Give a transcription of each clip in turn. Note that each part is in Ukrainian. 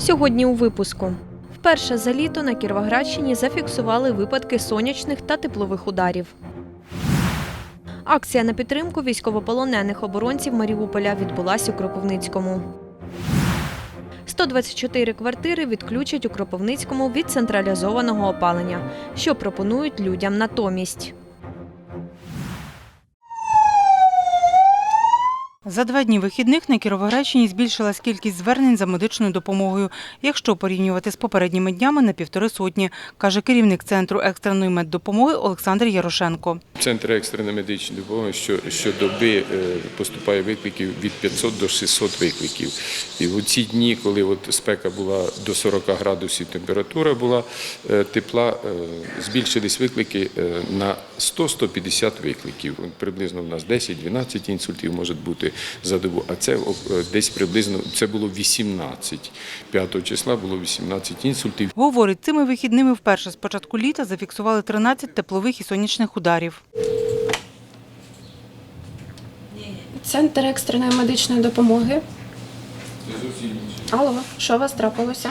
Сьогодні у випуску. Вперше за літо на Кіровоградщині зафіксували випадки сонячних та теплових ударів. Акція на підтримку військовополонених оборонців Маріуполя відбулась у Кропивницькому. 124 квартири відключать у Кропивницькому від централізованого опалення. Що пропонують людям натомість? За два дні вихідних на Кіровоградщині збільшилась кількість звернень за медичною допомогою, якщо порівнювати з попередніми днями на півтори сотні, каже керівник центру екстреної меддопомоги Олександр Ярошенко. Центр екстреної медичної допомоги що, щодоби е, поступає викликів від 500 до 600 викликів. І в ці дні, коли от спека була до 40 градусів, температура була е, тепла, е, збільшились виклики на 100-150 викликів. Приблизно в нас 10-12 інсультів може бути за добу, а це десь приблизно це було 18. 5 числа було 18 інсультів. Говорить, цими вихідними вперше з початку літа зафіксували 13 теплових і сонячних ударів. Центр екстреної медичної допомоги. Алло, що у вас трапилося?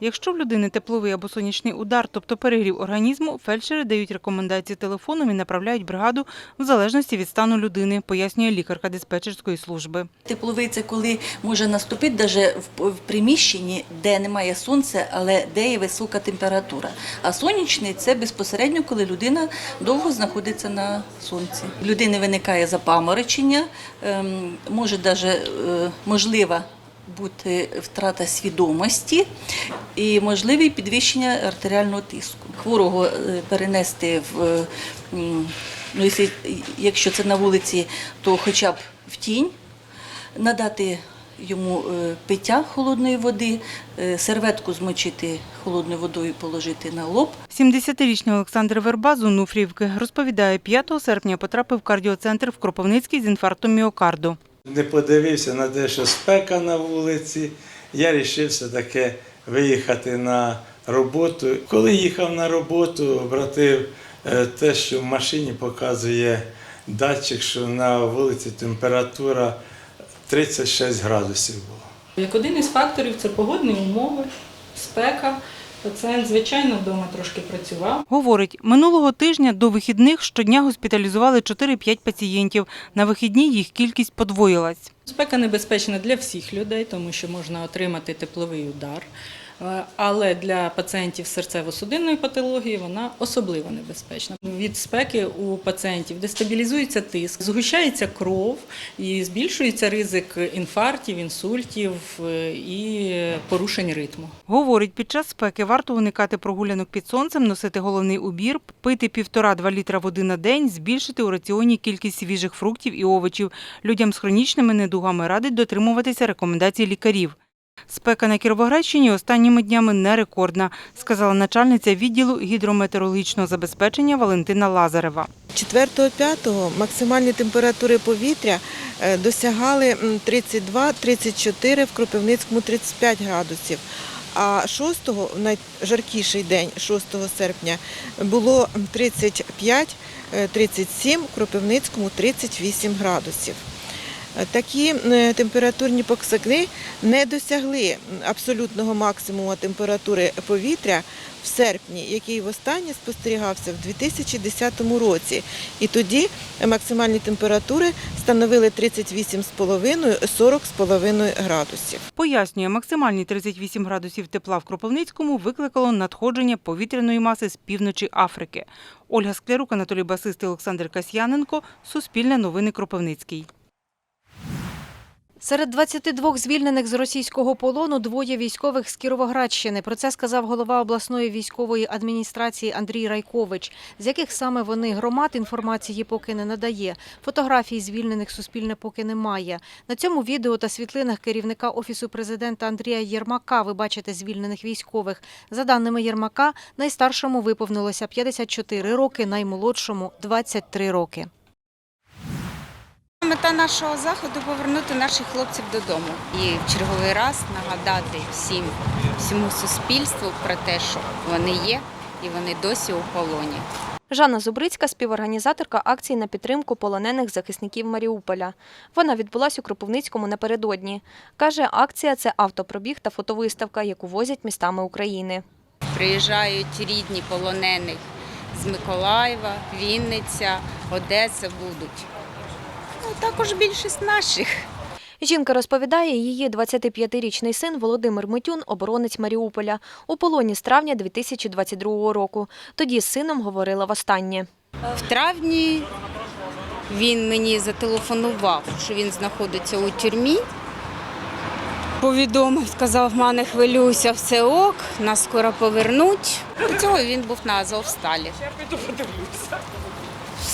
Якщо в людини тепловий або сонячний удар, тобто перегрів організму, фельдшери дають рекомендації телефоном і направляють бригаду в залежності від стану людини, пояснює лікарка диспетчерської служби. Тепловий це коли може наступити навіть в, приміщенні, де немає сонця, але де є висока температура. А сонячний це безпосередньо, коли людина довго знаходиться на сонці. В людини виникає запаморочення, ем, може навіть можлива бути втрата свідомості і можливе підвищення артеріального тиску. Хворого е, перенести в е, ну, якщо, це на вулиці, то хоча б в тінь надати йому е, пиття холодної води, серветку змочити холодною водою, положити на лоб. 70-річний Олександр Верба з Онуфрівки розповідає, 5 серпня потрапив в кардіоцентр в Кропивницький з інфарктом міокарду. Не подивився на те, що спека на вулиці. Я вирішив все-таки виїхати на роботу. Коли їхав на роботу, обратив е, те, що в машині показує датчик, що на вулиці температура 36 градусів була. Як один із факторів це погодні умови, спека. Пацієнт, звичайно, вдома трошки працював. Говорить, минулого тижня до вихідних щодня госпіталізували 4-5 пацієнтів. На вихідні їх кількість подвоїлась. Спека небезпечна для всіх людей, тому що можна отримати тепловий удар. Е, Але для пацієнтів з серцево-судинної патології вона особливо небезпечна. Від спеки у пацієнтів дестабілізується тиск, згущається кров і збільшується ризик інфарктів, інсультів е, і порушень ритму. Говорить, під час спеки варто уникати прогулянок під сонцем, носити головний убір, пити 1,5-2 літра води на день, збільшити у раціоні кількість свіжих фруктів і овочів. Людям з хронічними недугами радить дотримуватися рекомендацій лікарів. Спека на Кіровоградщині останніми днями не рекордна, сказала начальниця відділу гідрометеорологічного забезпечення Валентина Лазарева. 4-5 максимальні температури повітря е, досягали 32-34, в Кропивницькому 35 градусів. А 6-го, найжаркіший день, 6 серпня, було 35-37, в Кропивницькому 38 градусів. Такі е, температурні показники не досягли абсолютного максимуму температури повітря в серпні, який востаннє спостерігався в 2010 році. І тоді максимальні температури становили 38,5-40,5 градусів. Пояснює, максимальні 38 градусів тепла в Кропивницькому викликало надходження повітряної маси з півночі Африки. Ольга Склярук, Анатолій Басист Олександр Касьяненко. Суспільне новини Кропивницький. Серед 22 звільнених з російського полону двоє військових з Кіровоградщини. Про це сказав голова обласної військової адміністрації Андрій Райкович. З яких саме вони громад інформації поки не надає. Фотографій звільнених Суспільне поки немає. На цьому відео та світлинах керівника офісу президента Андрія Єрмака ви бачите звільнених військових. За даними Єрмака, найстаршому виповнилося 54 роки, наймолодшому 23 роки. Мета нашого заходу повернути наших хлопців додому і в черговий раз нагадати всім всьому суспільству про те, що вони є і вони досі у полоні. Жанна Зубрицька – співорганізаторка акції на підтримку полонених захисників Маріуполя. Вона відбулась у Кропивницькому напередодні. Каже, акція – це автопробіг та фотовиставка, яку возять містами України. Приїжджають рідні полонених з Миколаєва, Вінниця, Одеса будуть. Ну, також більшість наших. Жінка розповідає, її 25-річний син Володимир Митюн – оборонець Маріуполя. У полоні з травня 2022 року. Тоді з сином говорила востаннє. В травні він мені зателефонував, що він знаходиться у тюрмі. Повідомив, сказав, ма, не хвилюйся, все ок, нас скоро повернуть. До цього він був на Азовсталі.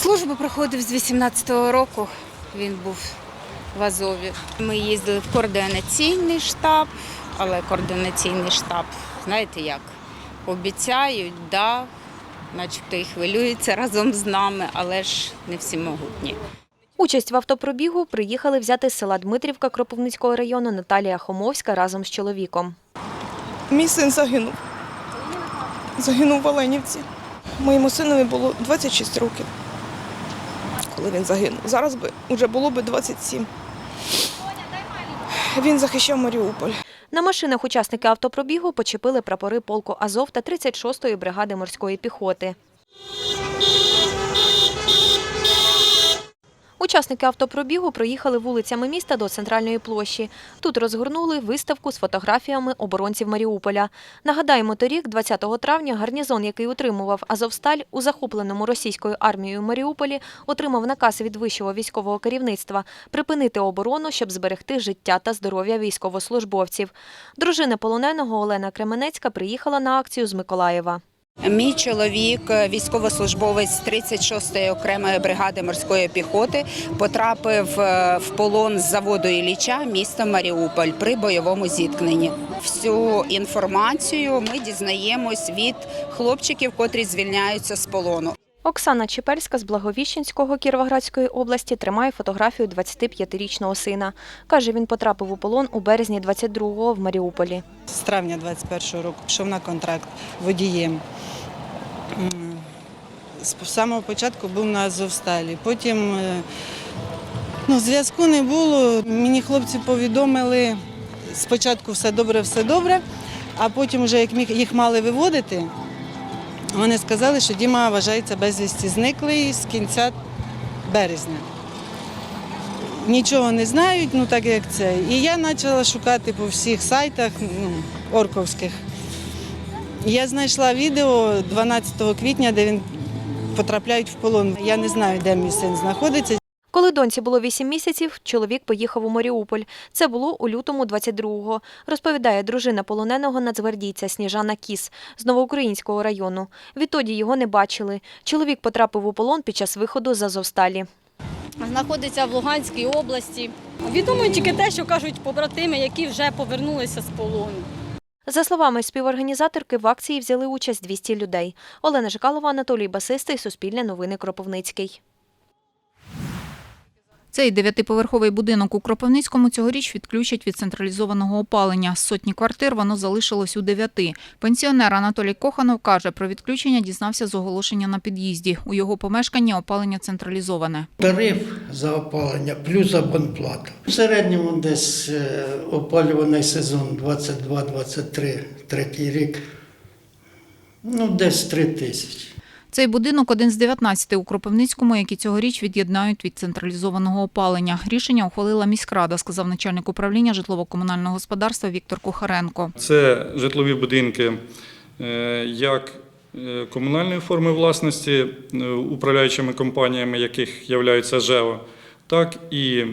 Службу проходив з 18-го року. Він був в Азові. Ми їздили в координаційний штаб, але координаційний штаб, знаєте як, обіцяють, да, начебто і хвилюються разом з нами, але ж не всі могутні. Участь в автопробігу приїхали взяти з села Дмитрівка Кропивницького району Наталія Хомовська разом з чоловіком. Мій син загинув. Загинув в Оленівці. Моєму синові було 26 років, коли він загинув. Зараз би вже було би 27. Він захищав Маріуполь. На машинах учасники автопробігу почепили прапори полку Азов та 36-ї бригади морської піхоти. Учасники автопробігу проїхали вулицями міста до центральної площі. Тут розгорнули виставку з фотографіями оборонців Маріуполя. Нагадаємо, торік, 20 травня, гарнізон, який утримував Азовсталь у захопленому російською армією Маріуполі, отримав наказ від вищого військового керівництва припинити оборону, щоб зберегти життя та здоров'я військовослужбовців. Дружина полоненого Олена Кременецька приїхала на акцію з Миколаєва. Мій чоловік, військовослужбовець 36-ї окремої бригади морської піхоти, потрапив е, в полон з заводу Ілліча міста Маріуполь при бойовому зіткненні. Всю інформацію ми дізнаємось від хлопчиків, котрі звільняються з полону. Оксана Чепельська з Благовіщенського Кіровоградської області тримає фотографію 25-річного сина. Каже, він потрапив у полон у березні 22-го в Маріуполі. З травня 21-го року пішов на контракт водієм. З самого початку був на Азовсталі. Потім е, ну, зв'язку не було. Мені хлопці повідомили, спочатку все добре, все добре, а потім, вже як їх мали виводити, вони сказали, що Діма вважається безвісті зниклий з кінця березня. Нічого не знають, ну так як це. І я почала шукати по всіх сайтах ну, орковських. Я знайшла відео 12 квітня, де він потрапляють в полон. Я не знаю, де мій син знаходиться. Коли доньці було 8 місяців, чоловік поїхав у Маріуполь. Це було у лютому 22-го, розповідає дружина полоненого нацгвардійця Сніжана Кіс з Новоукраїнського району. Відтоді його не бачили. Чоловік потрапив у полон під час виходу з Азовсталі. знаходиться в Луганській області. Відомо тільки те, що кажуть побратими, які вже повернулися з полону. За словами співорганізаторки, в акції взяли участь 200 людей. Олена Жикалова, Анатолій Басистий, Суспільне новини Кропивницький. Цей дев'ятиповерховий будинок у Кропивницькому цьогоріч відключать від централізованого опалення. Сотні квартир воно залишилось у дев'яти. Пенсіонер Анатолій Коханов каже, про відключення дізнався з оголошення на під'їзді. У його помешканні опалення централізоване. Тариф за опалення плюс абонплата. В середньому десь е, опалюваний сезон 22-23, третій рік, ну десь 3 тисячі. Цей будинок один з 19 у Кропивницькому, які цьогоріч від'єднають від централізованого опалення. Рішення ухвалила міськрада, сказав начальник управління житлово-комунального господарства Віктор Кухаренко. Це житлові будинки е, як е, комунальної форми власності, е, управляючими компаніями яких являються ЖЕО, так і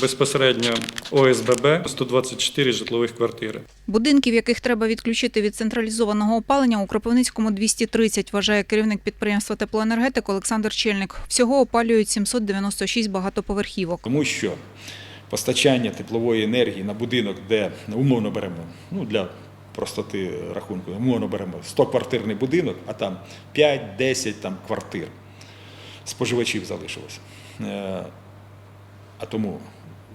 безпосередньо ОСББ 124 житлових квартири. Будинків, яких треба відключити від централізованого опалення, у Кропивницькому 230, вважає керівник підприємства теплоенергетик Олександр Чельник. Всього опалюють 796 багатоповерхівок. Тому що постачання теплової енергії на будинок, де умовно беремо, ну для простоти рахунку, умовно беремо 100-квартирний будинок, а там 5-10 там, квартир споживачів залишилося. Е, А тому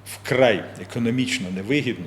вкрай економічно невигідно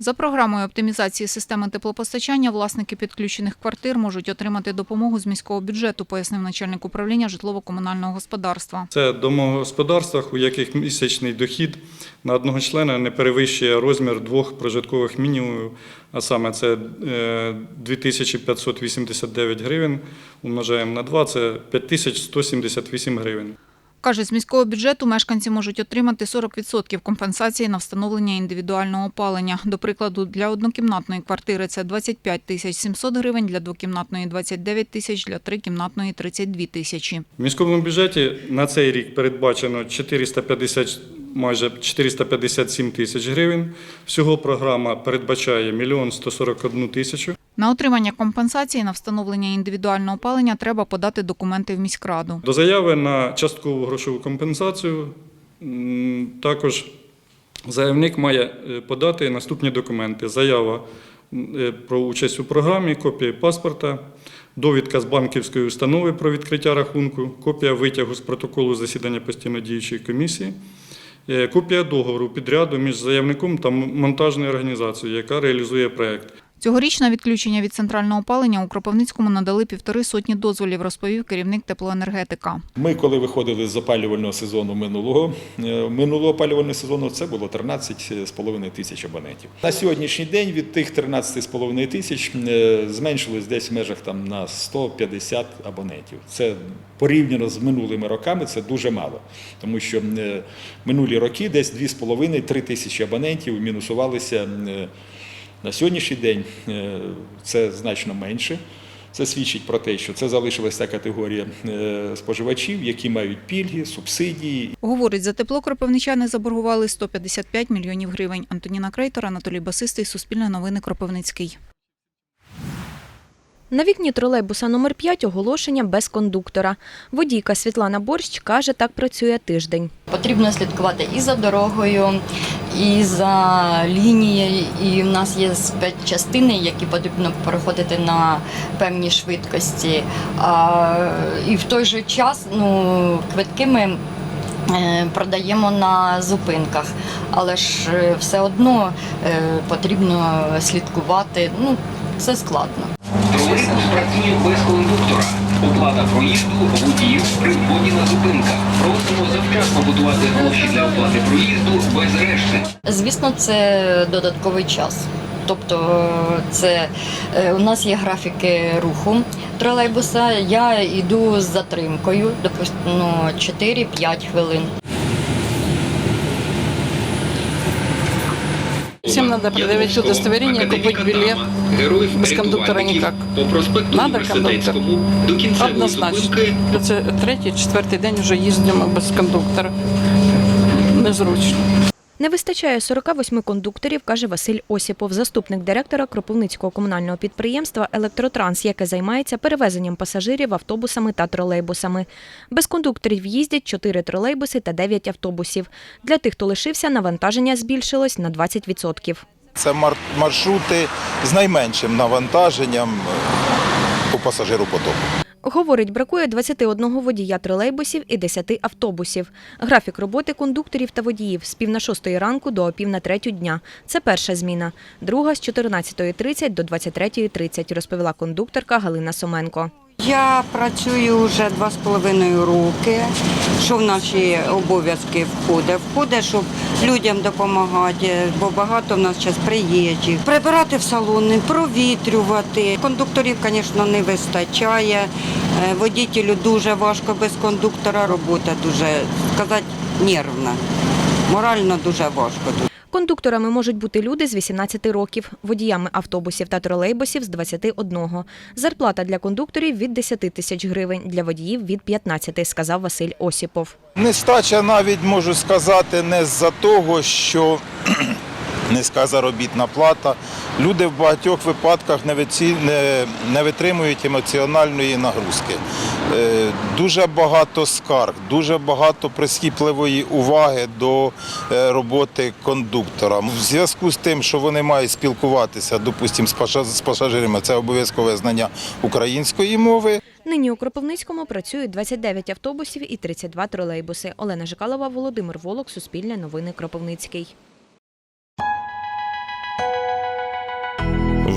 За програмою оптимізації системи теплопостачання власники підключених квартир можуть отримати допомогу з міського бюджету, пояснив начальник управління житлово-комунального господарства. Це домогосподарствах, у яких місячний дохід на одного члена не перевищує розмір двох прожиткових мінімумів, а саме це е, 2589 гривень, умножаємо на 2, це 5178 гривень. Каже, з міського бюджету мешканці можуть отримати 40% компенсації на встановлення індивідуального опалення. До прикладу, для однокімнатної квартири це 25 тисяч 700 гривень, для двокімнатної – 29 тисяч, для трикімнатної – 32 тисячі. В міському бюджеті на цей рік передбачено 450, майже 457 тисяч гривень. Всього програма передбачає 1 141 тисячу. На отримання компенсації на встановлення індивідуального опалення треба подати документи в міськраду. До заяви на часткову грошову компенсацію також заявник має е, подати наступні документи: заява е, про участь у програмі, копія паспорта, довідка з банківської установи про відкриття рахунку, копія витягу з протоколу засідання постійно діючої комісії. е, Копія договору підряду між заявником та монтажною організацією, яка реалізує проект. Цьогоріч на відключення від центрального опалення у Кропивницькому надали півтори сотні дозволів, розповів керівник теплоенергетика. Ми, коли виходили з опалювального сезону минулого, е, минулого опалювального сезону, це було 13,5 тисяч абонентів. На сьогоднішній день від тих 13,5 тисяч е, зменшилось десь в межах там, на 150 абонентів. Це порівняно з минулими роками це дуже мало, тому що е, минулі роки десь 2,5-3 тисячі абонентів мінусувалися. На сьогоднішній день е, це значно менше. Це свідчить про те, що це залишилася категорія е, споживачів, які мають пільги, субсидії. Говорить, за тепло кропивничани заборгували 155 мільйонів гривень. Антоніна Крейтор, Анатолій Басистий, Суспільне новини Кропивницький. На вікні тролейбуса номер 5 оголошення без кондуктора. Водійка Світлана Борщ каже, так працює тиждень. Потрібно слідкувати і за дорогою, і за лінією. І в нас є спецчастини, які потрібно переходити на певні швидкості. А, і в той же час ну, квитки ми е, продаємо на зупинках, але ж е, все одно е, потрібно слідкувати. Ну, це складно. Тролейбус працює без кондуктора. Оплата проїзду водіїв при вході. Просимо завчасно будувати гроші для оплати проїзду без решти. Звісно, це додатковий час. Тобто це е, у нас є графіки руху тролейбуса. Я йду з затримкою, допустимо, ну, 4-5 хвилин. Всем надо предъявить удостоверение, купить билет. Без кондуктора никак. Надо кондуктор. Однозначно. Це третій, четвертий день вже їздимо без кондуктора. Незручно. Не вистачає 48 кондукторів, каже Василь Осіпов, заступник директора Кропивницького комунального підприємства Електротранс, яке займається перевезенням пасажирів автобусами та тролейбусами. Без кондукторів їздять 4 тролейбуси та 9 автобусів. Для тих, хто лишився, навантаження збільшилось на 20%. Це мар- маршрути з найменшим навантаженням е, по пасажиропотоку. Говорить, бракує 21 водія тролейбусів і 10 автобусів. Графік роботи кондукторів та водіїв з пів на шостої ранку до пів на третю дня. Це перша зміна. Друга з 14.30 до 23.30, розповіла кондукторка Галина Соменко. Я працюю вже два з половиною роки. Що в наші обов'язки входить? Входить, щоб людям допомагати, бо багато в нас зараз приїжджих. Прибирати в салони, провітрювати. Кондукторів, звісно, не вистачає. Е, Водітелю дуже важко без кондуктора. Робота дуже сказати нервна. Морально дуже важко. Кондукторами можуть бути люди з 18 років, водіями автобусів та тролейбусів з 21. Зарплата для кондукторів від 10 тисяч гривень, для водіїв від 15, сказав Василь Осіпов. Нестача навіть можу сказати не з-за того, що низька заробітна плата. Люди в багатьох випадках не, витримують емоціональної нагрузки. Е, Дуже багато скарг, дуже багато прискіпливої уваги до е, роботи кондуктора. В зв'язку з тим, що вони мають спілкуватися, допустимо, з пасажирами, це обов'язкове знання української мови. Нині у Кропивницькому працюють 29 автобусів і 32 тролейбуси. Олена Жикалова, Володимир Волок, Суспільне новини Кропивницький.